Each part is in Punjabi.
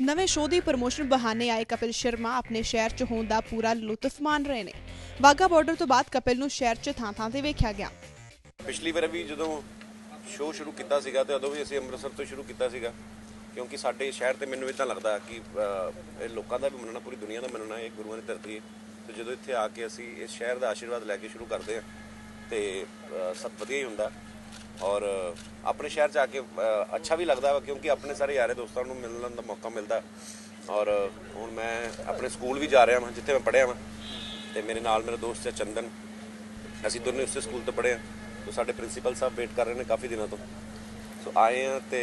ਨਵੇਂ ਸ਼ੋਅ ਦੀ ਪ੍ਰਮੋਸ਼ਨ ਬਹਾਨੇ ਆਏ ਕਪਿਲ ਸ਼ਰਮਾ ਆਪਣੇ ਸ਼ਹਿਰ 'ਚ ਹੋਣ ਦਾ ਪੂਰਾ ਲੁਤਫ ਮਾਣ ਰਹੇ ਨੇ। ਵਾਹਗਾ ਬਾਰਡਰ ਤੋਂ ਬਾਅਦ ਕਪਿਲ ਨੂੰ ਸ਼ਹਿਰ 'ਚ ਥਾਂ-ਥਾਂ ਤੇ ਵੇਖਿਆ ਗਿਆ। ਪਿਛਲੀ ਵਾਰ ਵੀ ਜਦੋਂ ਸ਼ੋਅ ਸ਼ੁਰੂ ਕੀਤਾ ਸੀਗਾ ਤੇ ਉਦੋਂ ਵੀ ਅਸੀਂ ਅੰਮ੍ਰਿਤਸਰ ਤੋਂ ਸ਼ੁਰੂ ਕੀਤਾ ਸੀਗਾ, ਕਿਉਂਕਿ ਸਾਡੇ ਸ਼ਹਿਰ ਤੇ ਮੈਨੂੰ ਇਦਾਂ ਲੱਗਦਾ ਕਿ ਇਹ ਲੋਕਾਂ ਦਾ ਵੀ ਮੰਨਣਾ, ਪੂਰੀ ਦੁਨੀਆ ਦਾ ਮੰਨਣਾ ਇਹ ਗੁਰੂਆਂ ਦੀ ਧਰਤੀ ਹੈ। ਤੇ ਜਦੋਂ ਇੱਥੇ ਆ ਕੇ ਅਸੀਂ ਇਸ ਸ਼ਹਿਰ ਦਾ ਆਸ਼ੀਰਵਾਦ ਲੈ ਕੇ ਸ਼ੁਰੂ ਕਰਦੇ ਹਾਂ ਤੇ ਸਭ ਵਧੀਆ ਹੀ ਹੁੰਦਾ। ਔਰ ਆਪਣੇ ਸ਼ਹਿਰ 'ਚ ਆ ਕੇ ਅੱਛਾ ਵੀ ਲੱਗਦਾ ਵਾ, ਕਿਉਂਕਿ ਆਪਣੇ ਸਾਰੇ ਯਾਰੇ ਦੋਸਤਾਂ ਨੂੰ ਮਿਲਣ ਦਾ ਮੌਕਾ ਮਿਲਦਾ। ਔਰ ਹੁਣ ਮੈਂ ਆਪਣੇ ਸਕੂਲ ਵੀ ਜਾ ਰਿਹਾ ਹਾਂ ਜਿੱਥੇ ਮੈਂ ਪੜ੍ਹਿਆ ਹਾਂ ਤੇ ਮੇਰੇ ਨਾਲ ਮੇਰਾ ਦੋਸਤ ਹੈ ਚੰਦਨ। ਅਸੀਂ ਦੋਨੇ ਉਸੇ ਸਕੂਲ ਤੋਂ ਪੜ੍ਹੇ ਹਾਂ ਤੇ ਸਾਡੇ ਪ੍ਰਿੰਸੀਪਲ ਸਾਹਿਬ ਵੇਟ ਕਰ ਰਹੇ ਨੇ ਕਾਫੀ ਦਿਨਾਂ ਤੋਂ। ਸੋ ਆਏ ਆ ਤੇ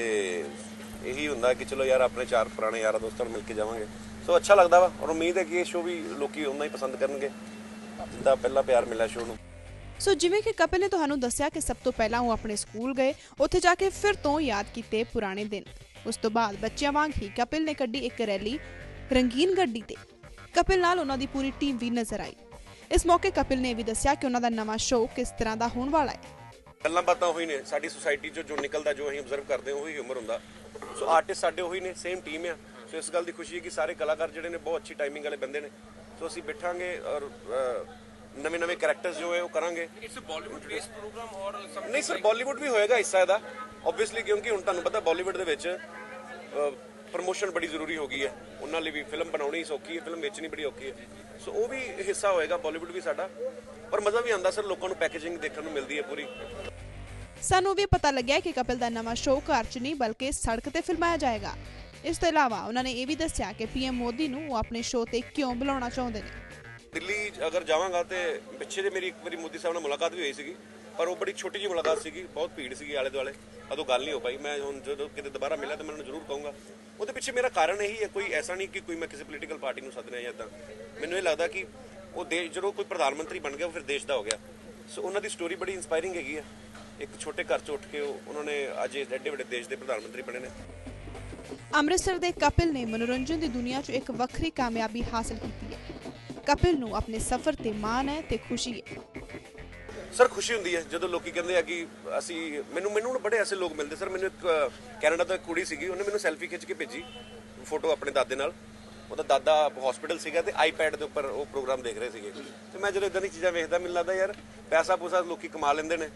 ਇਹੀ ਹੁੰਦਾ ਕਿ ਚਲੋ ਯਾਰ, ਆਪਣੇ ਚਾਰ ਪੁਰਾਣੇ ਯਾਰਾਂ ਦੋਸਤਾਂ ਨੂੰ ਮਿਲ ਕੇ ਜਾਵਾਂਗੇ। ਸੋ ਅੱਛਾ ਲੱਗਦਾ ਵਾ, ਔਰ ਉਮੀਦ ਹੈ ਕਿ ਇਹ ਸ਼ੋਅ ਵੀ ਲੋਕੀ ਉਨਾ ਹੀ ਪਸੰਦ ਕਰਨਗੇ, ਜਿੰਦਾ ਪਹਿਲਾਂ ਪਿਆਰ ਮਿਲਿਆ ਸ਼ੋਅ ਨੂੰ। ਸੋ ਜਿਵੇਂ ਕਿ ਕਪਿਲ ਨੇ ਤੁਹਾਨੂੰ ਦੱਸਿਆ ਕਿ ਸਭ ਤੋਂ ਪਹਿਲਾਂ ਉਹ ਆਪਣੇ ਸਕੂਲ ਗਏ, ਉੱਥੇ ਜਾ ਕੇ ਫਿਰ ਤੋਂ ਯਾਦ ਕੀਤੇ ਪੁਰਾਣੇ ਦਿਨ। ਉਸ ਤੋਂ ਬਾਅਦ ਬੱਚਿਆਂ ਵਾਂਗ ਹੀ ਕਪਿਲ ਨੇ ਕੱਢੀ ਇੱਕ ਰੈਲੀ ਰੰਗੀਨ ਗੱਡੀ ਤੇ। ਕਪਿਲ ਨਾਲ ਉਹਨਾਂ ਦੀ ਪੂਰੀ ਟੀਮ ਵੀ ਨਜ਼ਰ ਆਈ। ਇਸ ਮੌਕੇ ਕਪਿਲ ਨੇ ਇਹ ਵੀ ਦੱਸਿਆ ਕਿ ਉਹਨਾਂ ਦਾ ਨਵਾਂ ਸ਼ੋਅ ਕਿਸ ਤਰ੍ਹਾਂ ਦਾ ਹੋਣ ਵਾਲਾ ਹੈ। ਗੱਲਾਂ ਬਾਤਾਂ ਉਹੀ ਨੇ, ਸਾਡੀ ਸੁਸਾਇਟੀ 'ਚ ਜੋ ਨਿਕਲਦਾ, ਜੋ ਅਸੀਂ ਅਬਜ਼ਰਵ ਕਰਦੇ ਹਾਂ ਉਹੀ ਹਿਊਮਰ ਹੁੰਦਾ। ਸੋ ਆਰਟਿਸਟ ਸਾਡੇ ਉਹੀ ਨੇ ਸੇਮ ਟੀਮ ਆ। ਸੋ ਇਸ ਗੱਲ ਦੀ ਖੁਸ਼ੀ ਹੈ ਕਿ ਸਾਰੇ ਕਲਾਕਾਰ ਜਿਹੜੇ ਨੇ ਬਹੁਤ ਅੱਛੀ ਟਾਈਮਿੰਗ ਵਾਲੇ ਬੰਦੇ ਨੇ। ਸੋ ਅਸੀਂ ਬਿਠਾਂਗੇ ਔਰ ਨਵੇਂ ਨਵੇਂ ਕੈਰੈਕਟਰਸ ਜੋ ਹੈ ਉਹ ਕਰਾਂਗੇ। It's a Bollywood base program ਔਰ ਨਹੀਂ ਸਰ ਬਾਲੀਵੁੱਡ ਵੀ ਹੋਏਗਾ ਹਿੱਸਾ ਇਹਦਾ। ਆਬਵੀਅਸਲੀ ਕਿਉਂਕਿ ਹੁਣ ਤੁਹਾਨੂੰ ਪਤਾ ਬਾਲੀਵੁੱਡ ਦੇ ਵਿੱਚ ਪ੍ਰੋਮੋਸ਼ਨ ਬੜੀ ਜ਼ਰੂਰੀ ਹੋ ਗਈ ਹੈ। ਉਹਨਾਂ ਲਈ ਵੀ ਫਿਲਮ ਬਣਾਉਣੀ ਸੌਖੀ ਹੈ ਫਿਲਮ ਵੇਚਣੀ ਬੜੀ ਔਖੀ ਹੈ। ਸੋ ਉਹ ਵੀ ਹਿੱਸਾ ਹੋਏਗਾ ਬਾਲੀਵੁੱਡ ਵੀ ਸਾਡਾ। ਪਰ ਮਜ਼ਾ ਵੀ ਆਉਂਦਾ ਸਰ ਲੋਕਾਂ ਨੂੰ ਪੈਕੇਜਿੰਗ ਦੇਖਣ ਨੂੰ ਮਿਲਦੀ ਹੈ ਪੂਰੀ। ਸਾਨੂੰ ਵੀ ਪਤਾ ਲੱਗਿਆ ਕਿ ਕਪਿਲ ਦਾ ਨਵਾਂ ਸ਼ੋਅ ਘਰ ਨਹੀਂ ਬਲਕਿ ਸੜਕ ਤੇ ਫਿਲਮਾਇਆ ਜਾਏਗਾ। ਇਸ ਤੋਂ ਇਲਾਵਾ ਉਹਨਾਂ ਨੇ ਇਹ ਵੀ ਦੱਸਿਆ ਕਿ ਪੀਐਮ ਮੋਦੀ ਨੂੰ ਉਹ ਆਪਣੇ ਸ਼ੋਅ ਤੇ ਕਿਉਂ ਬੁਲਾਉਣਾ ਚਾਹੁੰਦੇ ਨੇ। ਦਿੱਲੀ ਅਗਰ ਜਾਵਾਂਗਾ ਤੇ ਪਿੱਛੇ ਜੇ ਮੇਰੀ ਇੱਕ ਵਾਰੀ ਮੋਦੀ ਸਾਹਿਬ ਨਾਲ ਮੁਲਾਕਾਤ ਵੀ ਹੋਈ ਸੀਗੀ, ਪਰ ਉਹ ਬੜੀ ਛੋਟੀ ਜਿਹੀ ਮੁਲਾਕਾਤ ਸੀਗੀ, ਬਹੁਤ ਭੀੜ ਸੀਗੀ ਆਲੇ ਦੁਆਲੇ। ਉਦੋਂ ਗੱਲ ਨਹੀਂ ਹੋ ਪਾਈ। ਮੈਂ ਹੁਣ ਜਦੋਂ ਕਿਤੇ ਦੁਬਾਰਾ ਮਿਲਿਆ ਤਾਂ ਮੈਂ ਉਹਨੂੰ ਜ਼ਰੂਰ ਕਹੂੰਗਾ। ਉਹਦੇ ਪਿੱਛੇ ਮੇਰਾ ਕਾਰਨ ਇਹੀ ਹੈ, ਕੋਈ ਐਸਾ ਨਹੀਂ ਕਿ ਕੋਈ ਮੈਂ ਕਿਸੇ ਪੋਲੀਟੀਕਲ ਪਾਰਟੀ ਨੂੰ ਸੱਦਣਾ ਜਾਂ ਇਦਾਂ ਮੈਨੂੰ ਇਹ ਲੱਗਦਾ ਕਿ ਉਹ ਦੇਸ਼ ਜਦੋਂ ਕੋਈ ਪ੍ਰਧਾਨ ਮੰਤਰੀ ਬਣ ਗਿਆ, ਉਹ ਫਿਰ ਦੇਸ਼ ਦਾ ਹੋ ਗਿਆ। ਸੋ ਉਹਨਾਂ ਦੀ ਸਟੋਰੀ ਬੜੀ ਇਨਸਪਾਇਰਿੰਗ ਹੈਗੀ ਆ। ਇੱਕ ਛੋਟੇ ਘਰ ਚ ਉੱਠ ਕੇ ਉਹ, ਉਹਨਾਂ ਨੇ ਅੱਜ ਐਡੇ ਵੱਡੇ ਦੇਸ਼ ਦੇ ਪ੍ਰਧਾਨ ਮੰਤਰੀ ਬਣੇ ਨੇ। ਅੰਮ੍ਰਿਤਸਰ ਦੇ ਕਪਿਲ ਨੇ ਮਨੋਰੰਜਨ ਦੀ ਦੁਨੀਆ 'ਚ ਇੱਕ ਵੱਖਰੀ ਕਾਮਯਾਬੀ ਹਾਸਲ ਕੀਤੀ। ਕਪਿਲ ਨੂੰ ਆਪਣੇ ਸਫ਼ਰ ਤੇ ਮਾਣ ਹੈ ਤੇ ਖੁਸ਼ੀ ਹੈ। ਸਰ ਖੁਸ਼ੀ ਹੁੰਦੀ ਹੈ ਜਦੋਂ ਲੋਕੀ ਕਹਿੰਦੇ ਆ ਕਿ ਅਸੀਂ ਮੈਨੂੰ ਮੈਨੂੰ ਨਾ ਬੜੇ ਐਸੇ ਲੋਕ ਮਿਲਦੇ। ਸਰ ਮੈਨੂੰ ਇੱਕ ਕੈਨੇਡਾ ਤੋਂ ਇੱਕ ਕੁੜੀ ਸੀਗੀ। ਉਹਨੇ ਮੈਨੂੰ ਸੈਲਫੀ ਖਿੱਚ ਕੇ ਭੇਜੀ ਫੋਟੋ ਆਪਣੇ ਦਾਦੇ ਨਾਲ। ਉਹਦਾ ਦਾਦਾ ਹਸਪੀਟਲ ਸੀਗਾ ਤੇ ਆਈਪੈਡ ਦੇ ਉੱਪਰ ਉਹ ਪ੍ਰੋਗਰਾਮ ਦੇਖ ਰਹੇ ਸੀਗੇ। ਤੇ ਮੈਂ ਜਦੋਂ ਇਦਾਂ ਦੀ ਚੀਜ਼ਾਂ ਵੇਖਦਾ ਮੈਨੂੰ ਲੱਗਦਾ ਯਾਰ ਪੈਸਾ ਪੂਸਾ ਲੋਕੀ ਕਮਾ ਲੈਂਦੇ ਨੇ।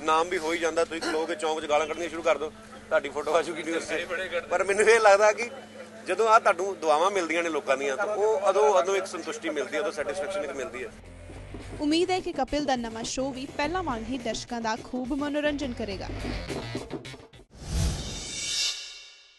ਨਾਮ ਵੀ ਹੋ ਹੀ ਜਾਂਦਾ। ਤੁਸੀਂ ਖਲੋ ਕੇ ਚੌਂਕ 'ਚ ਗਾਲਾਂ ਕੱਢਣੀਆਂ ਸ਼ੁਰੂ ਕਰ ਦਿਓ। ਤੁਹਾਡੀ ਫੋਟੋ ਆ ਜੂਗੀ ਨਿਊਜ਼ 'ਤੇ ਪਰ ਮੈਨੂੰ ਇਹ ਲੱਗਦਾ ਕਿ ਜਦੋਂ ਆ ਤੁਹਾਨੂੰ ਦੁਆਵਾਂ ਮਿਲਦੀਆਂ ਨੇ ਲੋਕਾਂ ਦੀਆਂ, ਤਾਂ ਉਹ ਉਦੋਂ ਉਦੋਂ ਇੱਕ ਸੰਤੁਸ਼ਟੀ ਮਿਲਦੀ ਹੈ, ਉਦੋਂ ਸੈਟੀਸਫੈਕਸ਼ਨ ਇੱਕ ਮਿਲਦੀ ਹੈ। ਉਮੀਦ ਹੈ ਕਿ ਕਪਿਲ ਦਾ ਨਵਾਂ ਸ਼ੋਅ ਵੀ ਪਹਿਲਾਂ ਵਾਂਗ ਹੀ ਦਰਸ਼ਕਾਂ ਦਾ ਖੂਬ ਮਨੋਰੰਜਨ ਕਰੇਗਾ।